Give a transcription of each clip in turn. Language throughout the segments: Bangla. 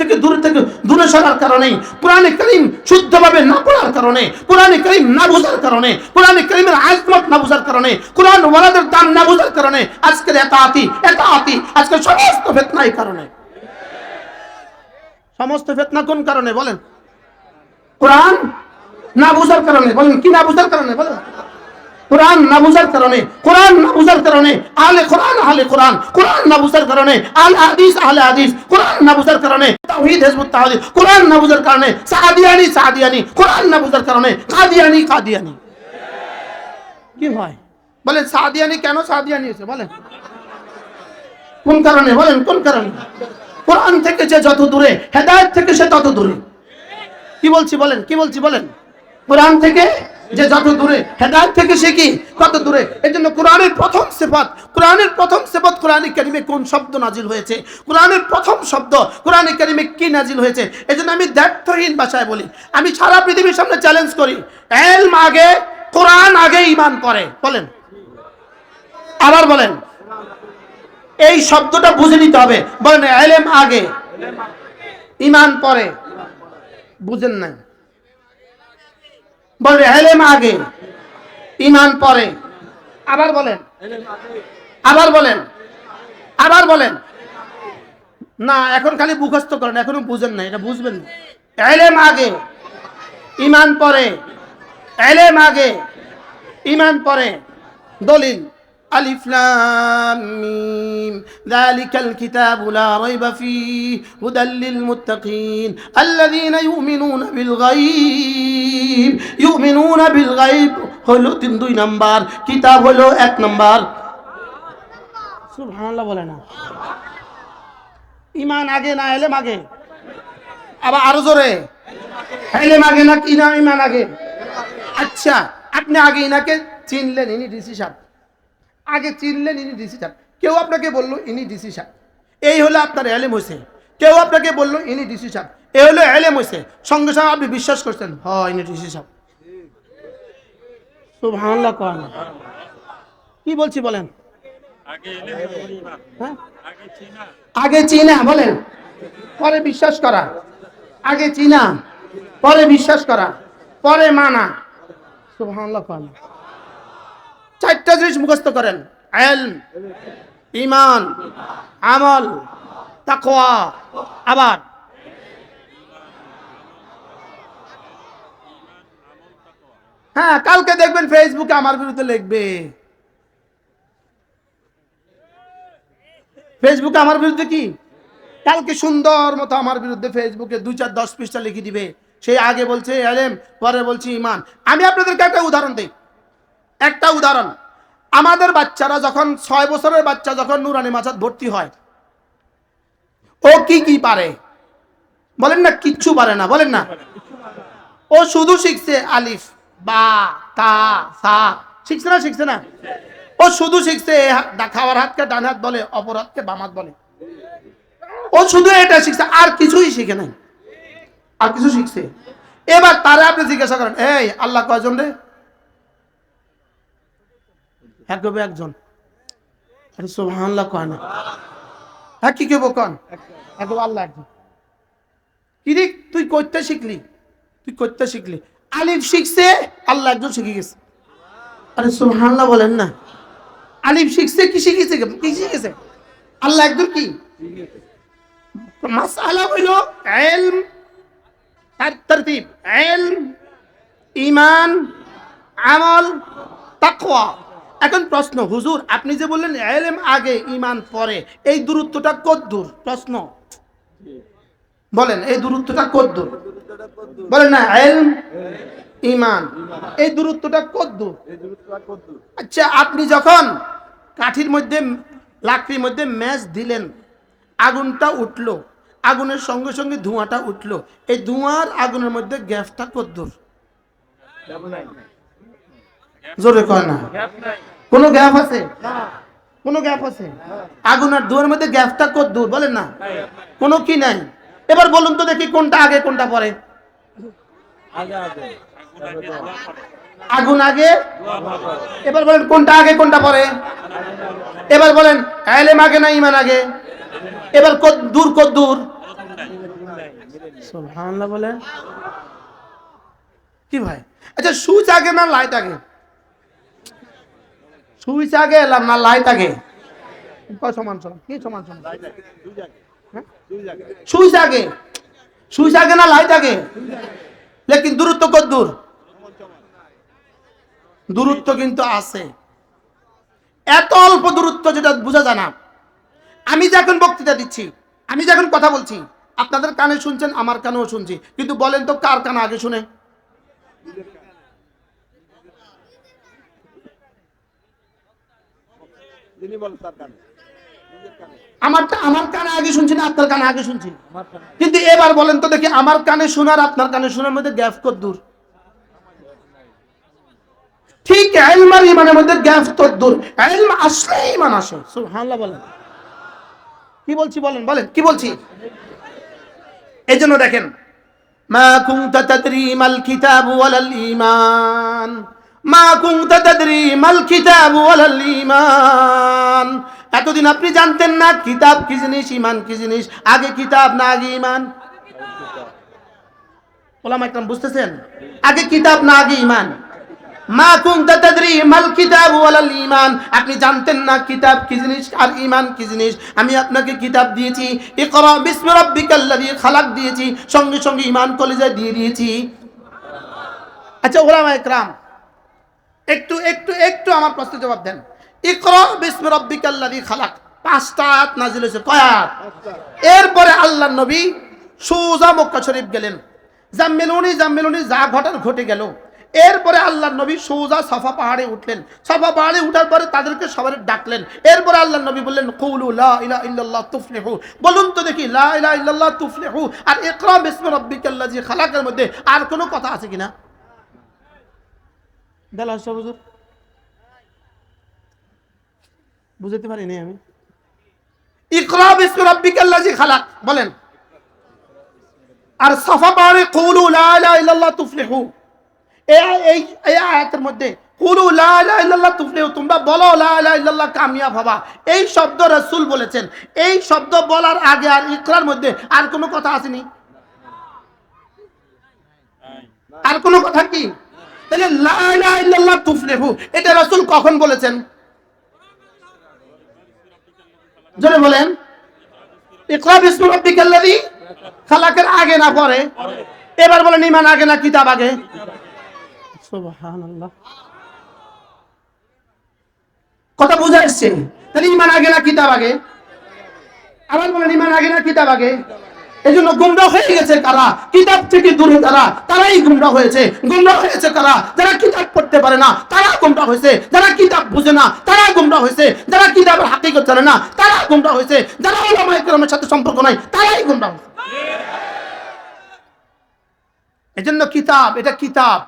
থেকে দূরে থেকে দূরে সরার কারণে, কোরআনে করিম শুদ্ধভাবে না পড়ার কারণে, কোরআনে করিম না বোঝার কারণে, কোরআনে করিমের আজমত না বোঝার কারণে, কোরআন ওয়ালাদের দাম না বোঝার কারণে আজকের এত আতি এত আতি আজকের সমস্ত ফেতনা এই কারণে। সমস্ত ফেতনা কোন কারণে বলেন? কোরআন না বোঝার কারণে বলেন, কি না বোঝার কারণে বলেন? কোরআন না বুঝার কারণে, কোরআন না বুঝার কারণে, আহলে কোরআন আহলে কোরআন কোরআন না বুঝার কারণে, আল হাদিস, আহলে হাদিস, কোরআন না বুঝার কারণে, তাওহীদ, হিজবুত, তাওহীদ, কোরআন না বুঝার কারণে, সাদিয়ানি সাদিয়ানি, কোরআন না বুঝার কারণে, কাদিয়ানি কাদিয়ানি। কি হয়? বলেন, সাদিয়ানি কেন সাদিয়ানি হয়েছে? বলেন। কোন কারণে? বলেন, কোন কারণে? কোরআন থেকে যে যত দূরে, হেদায়েত থেকে সে তত দূরে। কি বলছি বলেন, কি বলছি বলেন? কোরআন থেকে যে যত দূরে হেদায়ত থেকে সে কি? কত দূরে? এই জন্য কোরআনের প্রথম সেফত, কোরআনের প্রথম সেফত কোরআনে কারিমে কোন শব্দ নাজিল হয়েছে? কোরআনের প্রথম শব্দ কোরআনে কারিমে কি নাজিল হয়েছে? এই জন্য আমি দ্ব্যর্থহীন ভাষায় বলি, আমি সারা পৃথিবীর সামনে চ্যালেঞ্জ করি, এলম আগে, কোরআন আগে ইমান পরে বলেন। আবার বলেন। এই শব্দটা বুঝে নিতে হবে। বলেন, এলেম আগে ইমান পরে। বুঝেন নাই। বলে এলেম আগে ইমান পরে আবার বলেন আবার বলেন আবার বলেন না এখন খালি মুখস্থ করেন এখনো বুঝেন না এটা বুঝবেন না এলেম আগে ইমান পরে এলেম আগে ইমান পরে দলিল ألف لام ميم ذلك الكتاب لا ريب فيه هدى للمتقين الذين يؤمنون بالغيب বিল গাইব হলো তিন, দুই নাম্বার, কিতাব হলো এক নাম্বার। সুবহানাল্লাহ বলে না। ইমান আগে না আবার আরও জোরে। না কি না ইমান আগে? আচ্ছা আপনি আগে ইনাকে চিনলেন, ইনি ডিসি সাহেব। আগে চিনলেন, ইনি ডিসি সাহেব। কেউ আপনাকে বলল, ইনি ডিসি সাহেব। এই হলো আপনার এলেম হয়েছে কেউ আপনাকে বলল, ইনি ডিসি সাহেব। এই হলো এলেম হয়েছে সঙ্গে সঙ্গে আপনি বিশ্বাস করছেন হ ইনি ডিসি সাহেব সুবহানাল্লাহ কন কি বলছি বলেন? হ্যাঁ? আগে চিনা। বলেন। পরে বিশ্বাস করা। আগে চিনা পরে বিশ্বাস করা পরে মানা। সুবহানাল্লাহ কন চারটা জিনিস মুখস্থ করেন। এলম ইমান আমল তাকওয়া আবার হ্যাঁ কালকে দেখবেন ফেসবুকে আমার বিরুদ্ধে লিখবে। ফেসবুকে আমার বিরুদ্ধে কি? কালকে সুন্দর মতো আমার বিরুদ্ধে ফেসবুকে দুই চার দশ পৃষ্ঠা লিখে দিবে। সেই আগে বলছে, এলেম পরে বলছি ইমান আমি আপনাদেরকে একটা উদাহরণ দিই। একটা উদাহরণ। আমাদের বাচ্চারা যখন ছয় বছরের বাচ্চা যখন নুরানি মাছাত ভর্তি হয়, ও কি কি পারে? বলেন না, কিচ্ছু পারে না, বলেন না। ও শুধু শিখছে আলিফ। বা, তা, সা। শিখছে না শিখছে না? ও শুধু শিখছে খাওয়ার হাতকে ডান হাত বলে, অপর হাতকে বাম হাত বলে। ও শুধু এটা শিখছে, আর কিছুই শিখে নাই। আর কিছু শিখছে। এবার তারা আপনি জিজ্ঞাসা করেন, এই, আল্লাহ কয়জন রে? এক গবে একজন। সুবহানাল্লাহ কয় না। হ্যাঁ কি কেবো কন? এক আল্লাহ একজন। কি তুই করতে শিখলি? তুই করতে শিখলি? আলিফ শিখছে আল্লাহ একজন শিখে গেছে। আরে সুবহানাল্লাহ বলেন না। আলিফ শিখছে কি শিখেছে কি শিখেছে? আল্লাহ একজন কি? মাসালা হইল ইলম তার তরতিব। ইলম ইমান আমল তাকওয়া। এখন প্রশ্ন হুজুর আপনি যে বললেন এলেম আগে ইমান পরে এই দূরত্বটা কত দূর প্রশ্ন। বলেন এই দূরত্বটা কত দূর বলেন না এলম ইমান এই দূরত্বটা কত দূর? আচ্ছা আপনি যখন কাঠির মধ্যে লাকড়ির মধ্যে ম্যাচ দিলেন আগুনটা উঠল আগুনের সঙ্গে সঙ্গে ধোঁয়াটা উঠল এই ধোঁয়ার আগুনের মধ্যে গ্যাসটা কদ্দুর জোরে কয় না। কোনো গ্যাপ আছে? কোনো গ্যাপ আছে? আগুন আর ধোঁয়ার মধ্যে গ্যাপটা কত দূর? বলেন না। কোনো কি নাই। এবার বলুন তো দেখি কোনটা আগে কোনটা পরে। আগুন আগে? এবার বলেন কোনটা আগে কোনটা পরে? এবার বলেন এলেম আগে না ইমান আগে? এবার কত দূর কত দূর? সুবহানাল্লাহ বলে কি ভাই? আচ্ছা সুইচ আগে না লাইট আগে? সুইচ আগে এলাম না লাইট আগে? সমান সমান? কি সমান সমান? হ্যাঁ? সুইচ আগে। সুইচ আগে না লাইট আগে? লেকিন দূরত্ব কত দূর? দূরত্ব কিন্তু আছে। এত অল্প দূরত্ব যেটা বোঝা যায় না। আমি যখন বক্তৃতা দিচ্ছি, আমি যখন কথা বলছি, আপনাদের কানে শুনছেন, আমার কানেও শুনছি। কিন্তু বলেন তো কার কানে আগে শুনে? বলেন তার কানে। আমারটা আমার কানে আগে শুনছি না, আপনার কানে আগে শুনছি। কিন্তু এবার বলেন তো দেখি, আমার কানে শোনার, আপনার কানে শোনার মধ্যে গ্যাপ কত দূর? ঠিক, এলম ইমানের মধ্যে গ্যাপ তো দূর? এলম আসলে ইমান আসে। সুবহানাল্লাহ বলেন। কি বলছি বলেন বলেন, কি বলছি? এই জন্য দেখেন, মা কুনতা তাদরি মাল কিতাব ওয়ালাল ঈমান। মা কুনতা তাদরি মাল কিতাব ওয়ালাল ঈমান। এতদিন আপনি জানতেন না কিতাব কি জিনিস ইমান কি জিনিস, আগে কিতাব না আগে ইমান বুঝতেছেন? আগে কিতাব না আগে ইমান মা আপনি জানতেন না কিতাব কি জিনিস আর ঈমান কি জিনিস। আমি আপনাকে কিতাব দিয়েছি খালাক দিয়েছি, সঙ্গে সঙ্গে ঈমান কলেজে দিয়ে দিয়েছি। আচ্ছা ওলামা একরাম, একটু একটু একটু আমার প্রশ্নের জবাব দেন। ইকরা বিসমি রাব্বিকাল্লাযী খালাক। পাঁচটা আয়াত এরপরে আল্লাহ নবী সোজা মক্কা শরীফ গেলেন। জাম্মেলুনি জাম্মেলুনি, যা ঘটার ঘটে গেল। এরপরে আল্লাহ নবী সোজা সাফা পাহাড়ে উঠলেন। সাফা পাহাড়ে উঠার পরে তাদেরকে সবাই ডাকলেন। এরপরে আল্লাহ নবী বললেন, কৌলু লা ইলা ইল্লাল্লাহ তুফলিহু। বলুন তো দেখি, লা ইলা ইল্লাল্লাহ তুফলিহু। আর ইকরা বিসমি রাব্বিকাল্লাযী খালাকের মধ্যে আর কোনো কথা আছে কিনা? দেলা হুজুর। বুঝতে পারিনি আমি। খালাক। বলেন। আর কৌলু এই মধ্যে শব্দ রাসূল বলেছেন। এই শব্দ বলার আগে আর ইকরার মধ্যে আর কোনো কথা আসেনি। আর কোনো কথা কি? তাহলে লা এটা রাসূল কখন বলেছেন? জোরে বলেন। খালাকের আগে না পরে? এবার বলেন ইমান আগে না কিতাব আগে? কথা বুঝা এসছে তাহলে ইমান আগে না কিতাব আগে? আবার বলেন ইমান আগে না কিতাব আগে? এই জন্য গুমরা হয়ে গেছে কারা? কিতাব থেকে দূরে তারা তারাই গুমরা হয়েছে। গুমরা হয়েছে কারা? যারা কিতাব পড়তে পারে না, তারা গুমরা হয়েছে। যারা কিতাব বুঝে না, তারা গুমরা হয়েছে। যারা কিতাবের হাকিকত জানে না, তারা গুমরা হয়েছে। যারা ওলামা ইকরামের সাথে সম্পর্ক নাই, তারাই গুমরা হয়েছে। এজন্য কিতাব, এটা কিতাব।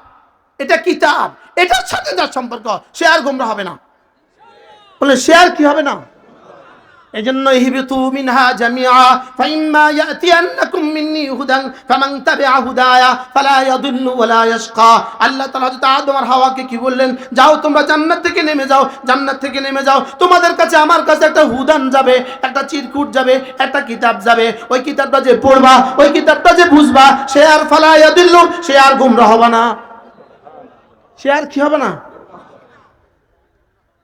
এটা কিতাব। এটার সাথে যার সম্পর্ক, সে আর গোমরা হবে না। বলে, সে আর কি হবে না? এজন্য ইহবিতু মিনহা জামিআ ফাইম্মা ইয়াতিয়ান্নাকুম মিন্নি হুদান, ফামান তাবিআ হুদায়া, ফালা ইয়াদুল্লু ওয়ালা ইয়াশকা। আল্লাহ তাআলা হযরত আদম আর হাওয়াকে কি বললেন? যাও তোমরা জান্নাত থেকে নেমে যাও, জান্নাত থেকে নেমে যাও। তোমাদের কাছে, আমার কাছে একটা হুদান যাবে, একটা চিরকুট যাবে, একটা কিতাব যাবে। ওই কিতাবটা যে পড়বা, ওই কিতাবটা যে বুঝবা, সে আর ফালা ইয়াদুল্লু, সে আর গুমরা হবে না। সে আর কি হবে না?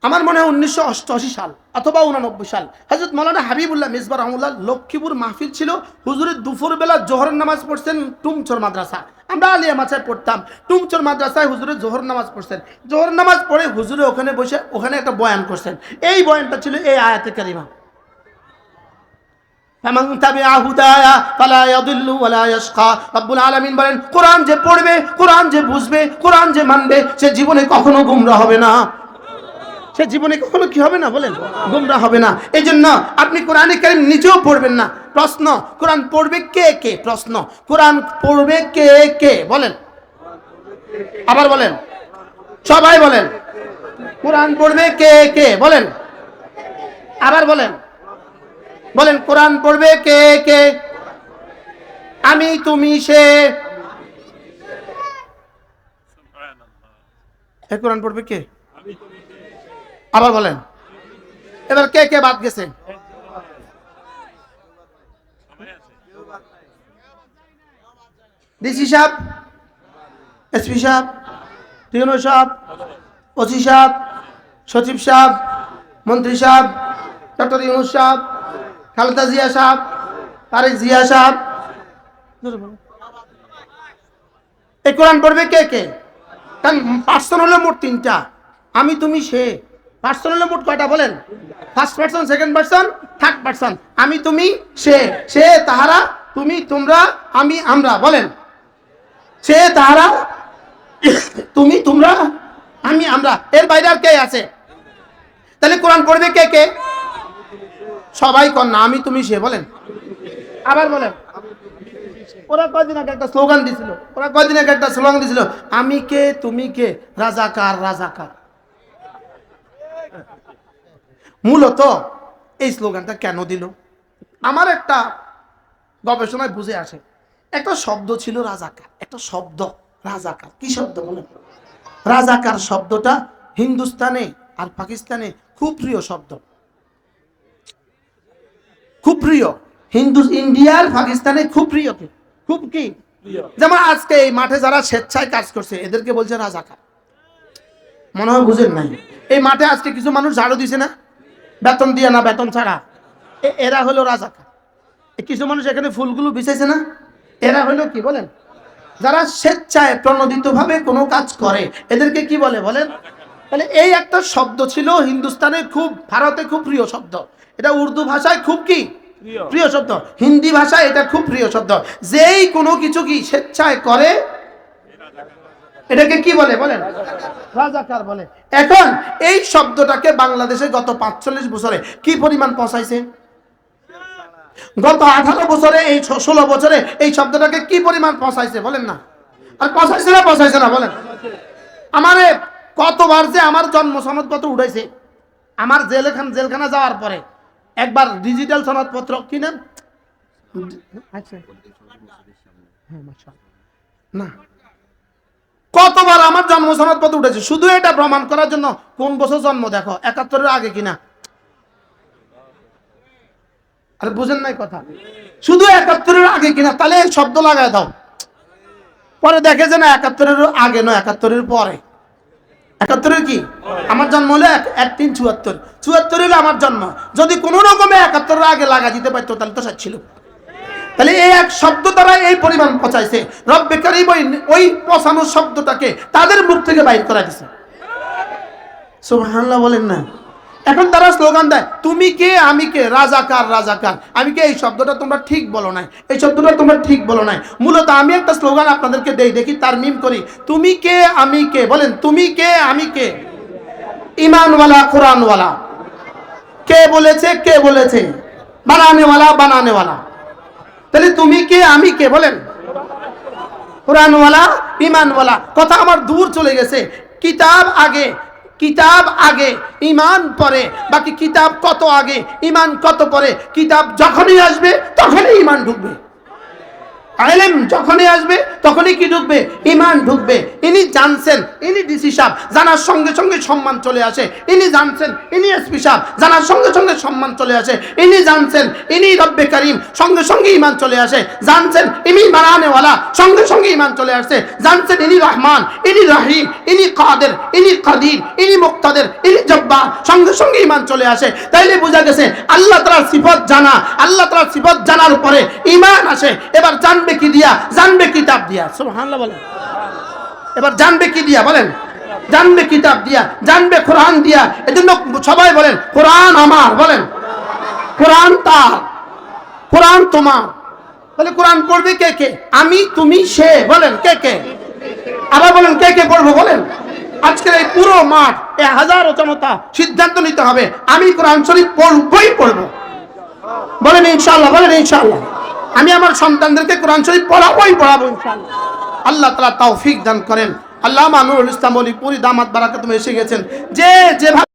আমার মনে হয় উনিশশো অষ্টআশি সাল অথবা উনানব্বই সাল। হজরত মৌলানা হাবিবুল্লাহ মিসবা রহমুল্লাহ লক্ষ্মীপুর মাহফিল ছিল, হুজুরের দুপুর বেলা জোহরের নামাজ পড়ছেন টুমচোর মাদ্রাসা আমরা আলিয়া মাছায় পড়তাম টুমচোর মাদ্রাসায় হুজুরের জোহর নামাজ পড়ছেন। জোহর নামাজ পড়ে হুজুরে ওখানে বসে ওখানে একটা বয়ান করছেন। এই বয়ানটা ছিল এই আয়াতে কারিমা। কোরআন যে পড়বে, কোরআন যে বুঝবে, কোরআন যে মানবে, সে জীবনে কখনো গুমরা হবে না। সে জীবনে কখনো কি হবে না বলেন? গুমরা হবে না। এই জন্য আপনি কোরআনে কারিম নিজেও পড়বেন না। প্রশ্ন, কোরআন পড়বে কে কে? প্রশ্ন, কোরআন পড়বে কে কে? বলেন। আবার বলেন। সবাই বলেন। কোরআন পড়বে কে কে? বলেন। আবার বলেন। বলেন, কোরআন পড়বে কে কে? আমি, তুমি, সে। কোরআন পড়বে কে? আবার বলেন। এবার কে কে বাদ গেছে? ডিসি সাহেব, এসপি সাহেব টিউনো সাহেব, ওসি সাহেব, সচিব সাহেব, মন্ত্রী সাহেব, ডক্টর ইউনুস সাহেব, খালেদা জিয়া সাহেব, তারেক জিয়া সাহেব। এই কোরআন পড়বে কে কে? কারণ পার্সন হলো মোট তিনটা। আমি, তুমি, সে। পার্সন হলো মোট কয়টা বলেন? First person second person third person আমি, তুমি, সে। সে, তাহারা, তুমি, তোমরা, আমি, আমরা। বলেন। সে, তাহারা, তুমি, তোমরা, আমি, আমরা। এর বাইরে আর কে আছে? তাহলে কোরআন পড়বে কে কে? সবাই কর না, আমি, তুমি, সে। বলেন। আবার বলেন। ওরা কয়দিন আগে একটা স্লোগান দিছিল? ওরা কয়দিন আগে একটা স্লোগান দিছিল? আমি কে, তুমি কে? রাজাকার রাজাকার। মূলত এই স্লোগানটা কেন দিল? আমার একটা গবেষণায় বুঝে আসে একটা শব্দ ছিল রাজাকার একটা শব্দ রাজাকার। কি শব্দ বলেন? রাজাকার শব্দটা হিন্দুস্তানে আর পাকিস্তানে খুব প্রিয় শব্দ। খুব প্রিয়। হিন্দু ইন্ডিয়ার পাকিস্তানে খুব প্রিয় কি? খুব কি? যেমন আজকে এই মাঠে যারা স্বেচ্ছায় কাজ করছে এদেরকে বলছে রাজাকার। মনে হয় বুঝেন নাই? এই মাঠে আজকে কিছু মানুষ ঝাড়ু দিছে না? বেতন দিয়ে না বেতন ছাড়া। এরা হলো রাজাকার। এ কিছু মানুষ এখানে ফুলগুলো বিছাইছে না? এরা হলো কি বলেন? যারা স্বেচ্ছায় প্রণোদিতভাবে কোনো কাজ করে এদেরকে কি বলে বলেন? তাহলে এই একটা শব্দ ছিল হিন্দুস্তানে খুব ভারতে খুব প্রিয় শব্দ। এটা উর্দু ভাষায় খুব কি? প্রিয় শব্দ। হিন্দি ভাষায় এটা খুব প্রিয় শব্দ। যেই কোনো কিছু কি স্বেচ্ছায় করে এটাকে কি বলে বলেন? রাজাকার বলে। এখন এই শব্দটাকে বাংলাদেশে গত পাঁচচল্লিশ বছরে কি পরিমাণ পচাইছে গত আঠারো বছরে এই ষোলো বছরে এই শব্দটাকে কি পরিমাণ পচাইছে বলেন না? আর পচাইছে না পচাইছে না বলেন। আমারে কতবার যে আমার জন্ম সনদপত্র উঠাইছে আমার জেলখান জেলখানা যাওয়ার পরে একবার ডিজিটাল সনদপত্র কিনেন আচ্ছা। হ্যাঁ, না। কতবার আমার জন্ম সনদপত্র উঠেছে? শুধু এটা প্রমাণ করার জন্য কোন বছর জন্ম দেখো? একাত্তরের আগে কিনা? আরে বুঝেন নাই কথা। শুধু একাত্তরের আগে কিনা? তাহলে শব্দ লাগায় দাও। পরে দেখে যে না, একাত্তরের আগে নয়, একাত্তরের পরে। একাত্তরের কি? আমার জন্ম হলো এক তিন চুয়াত্তর। চুয়াত্তর হলো আমার জন্ম। যদি কোনো রকমে একাত্তরের আগে লাগা দিতে পারতো, তাহলে তো সাত ছিল। তাহলে এই এক শব্দ দ্বারা এই পরিমাণ পচাইছে। রব বেকারি ওই ওই শব্দটাকে তাদের মুখ থেকে বাইর করা দিছে। সুবহানাল্লাহ বলেন না। এখন তারা স্লোগান দেয়, তুমি কে? আমি কে? রাজাকার রাজাকার। আমি কে? এই শব্দটা তোমরা ঠিক বলো নাই। এই শব্দটা তোমরা ঠিক বলো নাই। মূলত আমি একটা স্লোগান আপনাদেরকে দেই, দেখি তার মিম করি। তুমি কে? আমি কে? বলেন, তুমি কে? আমি কে? ইমানওয়ালা, কোরআনওয়ালা। কে বলেছে? কে বলেছে? বানানেওয়ালা বানানেওয়ালা। তাহলে তুমি কে? আমি কে? বলেন। কোরআনওয়ালা ইমানওয়ালা কথা আমার দূর চলে গেছে। কিতাব আগে কিতাব আগে ইমান পরে। বাকি কিতাব কত আগে ইমান কত পরে? কিতাব যখনই আসবে, তখনই ইমান ঢুকবে। আলেম যখনই আসবে, তখনই কি ঢুকবে? ইমান ঢুকবে। ইনি জানছেন, ইনি ডিসি সাহেব, জানার সঙ্গে সঙ্গে সম্মান চলে আসে। ইনি জানছেন, ইনি এসপি সাহেব, জানার সঙ্গে সঙ্গে সম্মান চলে আসে। ইনি জানছেন, ইনি রব্বে করিম, সঙ্গে সঙ্গে ইমান চলে আসে। জানছেন, ইনি বানানেওয়ালা, সঙ্গে সঙ্গে ইমান চলে আসে। জানছেন, ইনি রহমান, ইনি রহিম, ইনি কাদের, ইনি কাদির, ইনি মুক্তাদের, ইনি জব্বা সঙ্গে সঙ্গে ইমান চলে আসে। তাইলে বোঝা গেছে, আল্লাহ তালার সিফত জানা, আল্লাহ তালার সিফত জানার পরে ইমান আসে। এবার জানবে কি দিয়া? জানবে কিতাব দিয়া। সুবহানাল্লাহ বলেন। এবার জানবে কি দিয়া বলেন? জানবে কিতাব দিয়া, জানবে কোরআন দিয়া। এজন্য সবাই বলেন, কোরআন আমার বলেন। কোরআন তার। কোরআন তোমার। তাহলে কোরআন পড়বে কে কে? আমি, তুমি, সে। বলেন, কে কে? আবার বলেন, কে কে পড়ব বলেন? আজকের এই পুরো মাঠ, এ হাজারো জনতা সিদ্ধান্ত নিতে হবে। আমি কোরআন শরীফ পড়বই পড়ব। বলেন ইনশাল্লাহ বলেন ইনশাআল্লাহ। আমি আমার সন্তানদেরকে কোরআন শরীফ পড়াবোই পড়াবো আল্লাহ তালা তাও ফিক দান করেন। আল্লাহ মানুরুল ইসলাম পুরী দামাত বারাকাতুম এসে গেছেন। যে যেভাবে